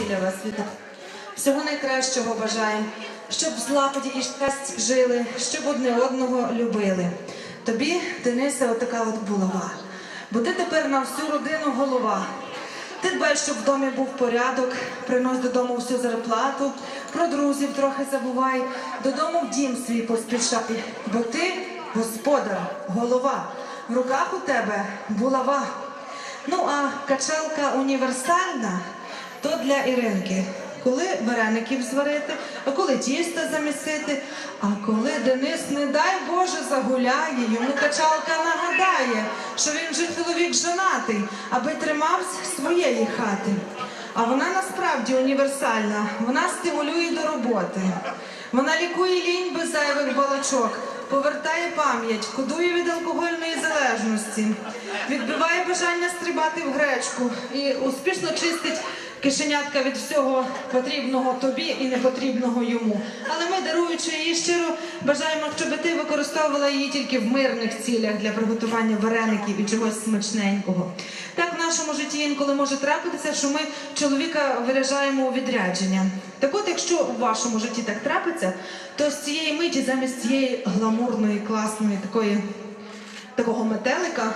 весілля вас вітаю. Всього найкращого бажаємо, щоб в злагоді і щасті жили, щоб одне одного любили. Тобі, Денисе, отака от булава. Бо ти тепер на всю родину голова. Ти дбай, щоб в домі був порядок, принось додому всю зарплату, про друзів трохи забувай, додому в дім свій поспішай, бо ти господар, голова, в руках у тебе булава. Ну а качалка універсальна то для Іринки. Коли вареників зварити, а коли тісто замісити, а коли Денис, не дай Боже, загуляє, йому качалка нагадає, що він же чоловік жонатий, аби тримався своєї хати. А вона насправді універсальна, вона стимулює до роботи. Вона лікує лінь без зайвих балачок, повертає пам'ять, кодує від алкогольної залежності, відбиває бажання стрибати в гречку і успішно чистить кишенятка від всього потрібного тобі і непотрібного йому. Але ми, даруючи її щиро, бажаємо, щоб ти використовувала її тільки в мирних цілях для приготування вареників і чогось смачненького. Так в нашому житті інколи може трапитися, що ми чоловіка виряжаємо у відрядження. Так от, якщо у вашому житті так трапиться, то з цієї миті замість цієї гламурної, класної такої такого метелика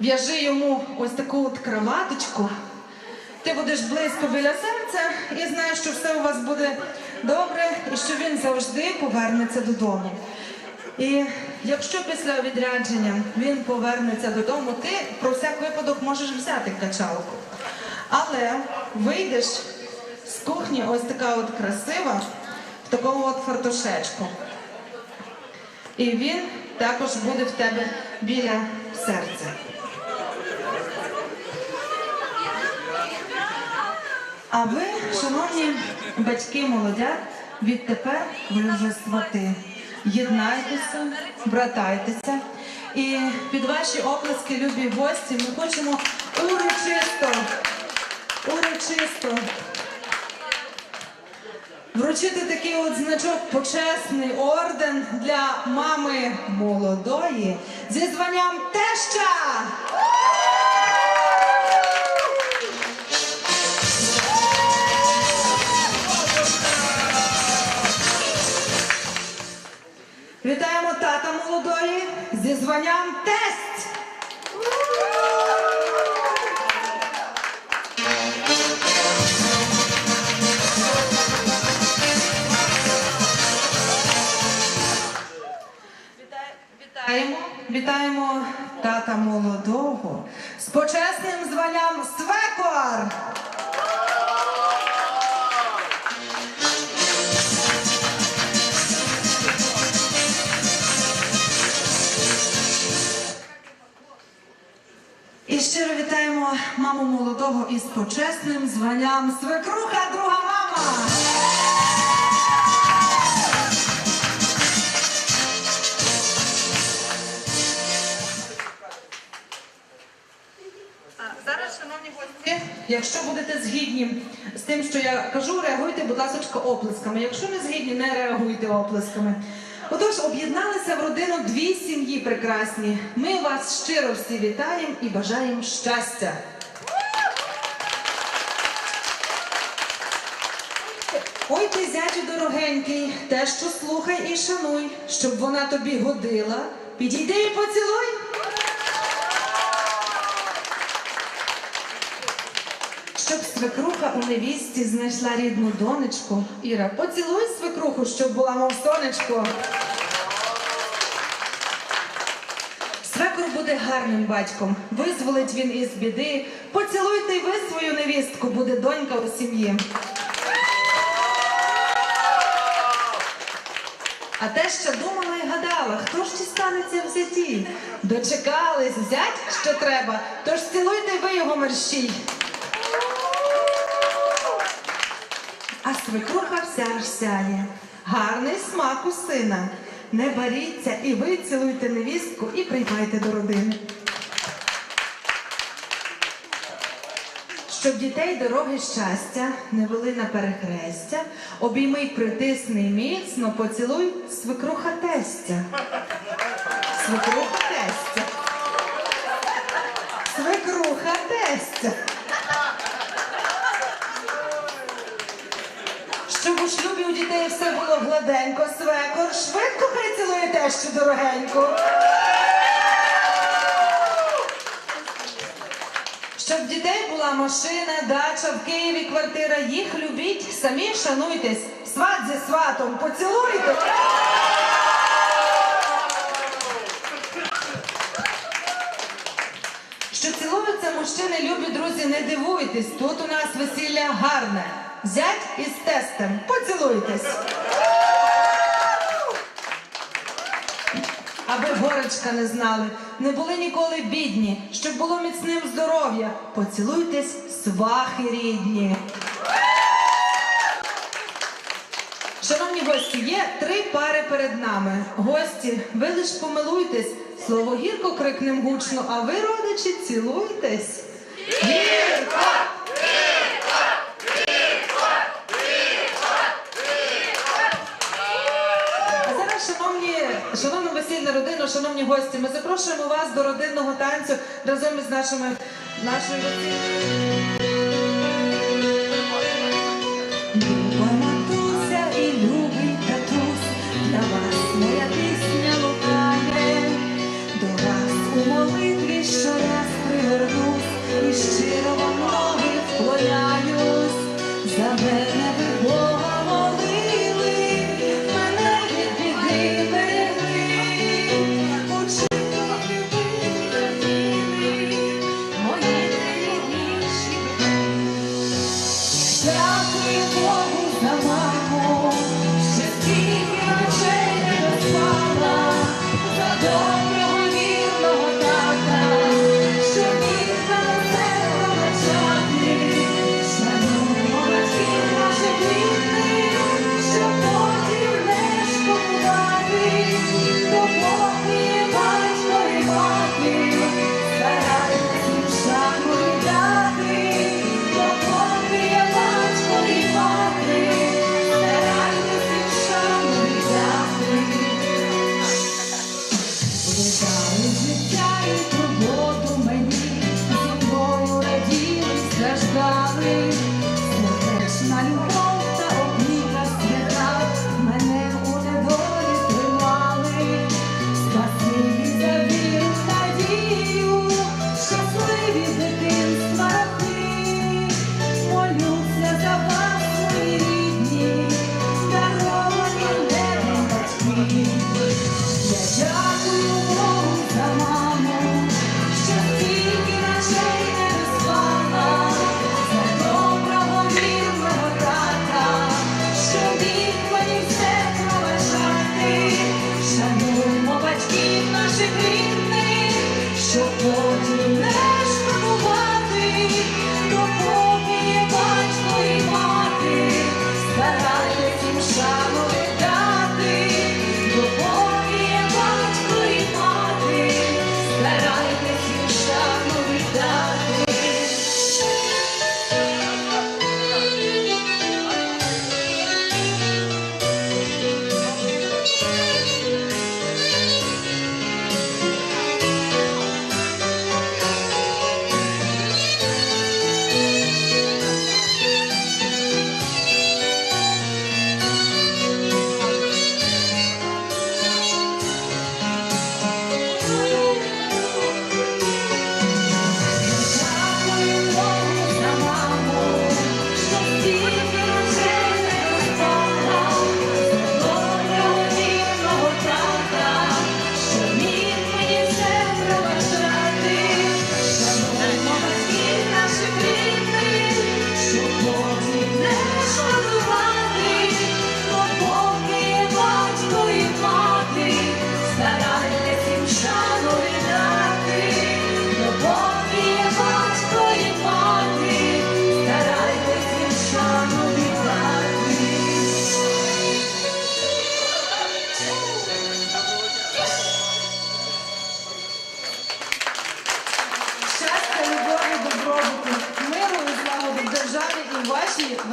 в'яжи йому ось таку от краваточку. Ти будеш близько біля серця і знаєш, що все у вас буде добре і що він завжди повернеться додому. І якщо після відрядження він повернеться додому, ти про всяк випадок можеш взяти качалку. Але вийдеш з кухні ось така от красива, в такому от фартушечку. І він також буде в тебе біля серця. А ви, шановні батьки молодят, відтепер ви вже свати. Єднайтеся, братайтеся. І під ваші оплески, любі гості, ми хочемо урочисто, урочисто вручити такий от значок почесний орден для мами молодої зі званням теща. Вітаємо, тата молодого з почесним званням свекор. І щиро вітаємо маму молодого із почесним званням свекруха, друга мама. Якщо будете згідні з тим, що я кажу, реагуйте, будь ласка, оплесками. Якщо не згідні, не реагуйте оплесками. Отож, об'єдналися в родину дві сім'ї прекрасні. Ми вас щиро всі вітаємо і бажаємо щастя. Ой ти, зятю дорогенький, те, що слухай і шануй, щоб вона тобі годила. Підійди і поцілуй. Щоб свекруха у невісті знайшла рідну донечку. Іра, поцілуй свекруху, щоб була мов сонечко. Свекор буде гарним батьком, визволить він із біди. Поцілуйте й ви свою невістку, буде донька у сім'ї. А те ще думала і гадала, хто ж дістанеться в зяті? Дочекались, взять що треба, тож цілуйте ви його мерщій. Свекруха вся аж сяє. Гарний смак у сина. Не боріться і ви цілуйте невістку і приймайте до родини. Щоб дітей дороги щастя не вели на перехрестя, обійми притисни міцно, поцілуй свекруха тестя. Свекруха тестя. Свекруха тестя. Коли все було гладенько, свекор, швидко хай цілує тещу дорогеньку. Щоб дітей була машина, дача, в Києві квартира, їх любіть, самі шануйтесь. Сват зі сватом, поцілуйте. Що цілуються мужчини, любі друзі, не дивуйтесь. Тут у нас весілля гарне. Зять із тестем. Поцілуйтесь. Аби горечка не знали, не були ніколи бідні, щоб було міцним здоров'я. Поцілуйтесь, свахи рідні. Шановні гості, є три пари перед нами. Гості, ви лиш помилуйтесь, слово гірко крикнем гучно, а ви, родичі, цілуйтесь. Гірко! Шановні гості, ми запрошуємо вас до родинного танцю разом із нашими нашою. Люба матуся і любий татусь, для вас моя пісня лукає, до вас у молитві щораз пригорнусь і щиро вам one. Щоб потім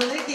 миру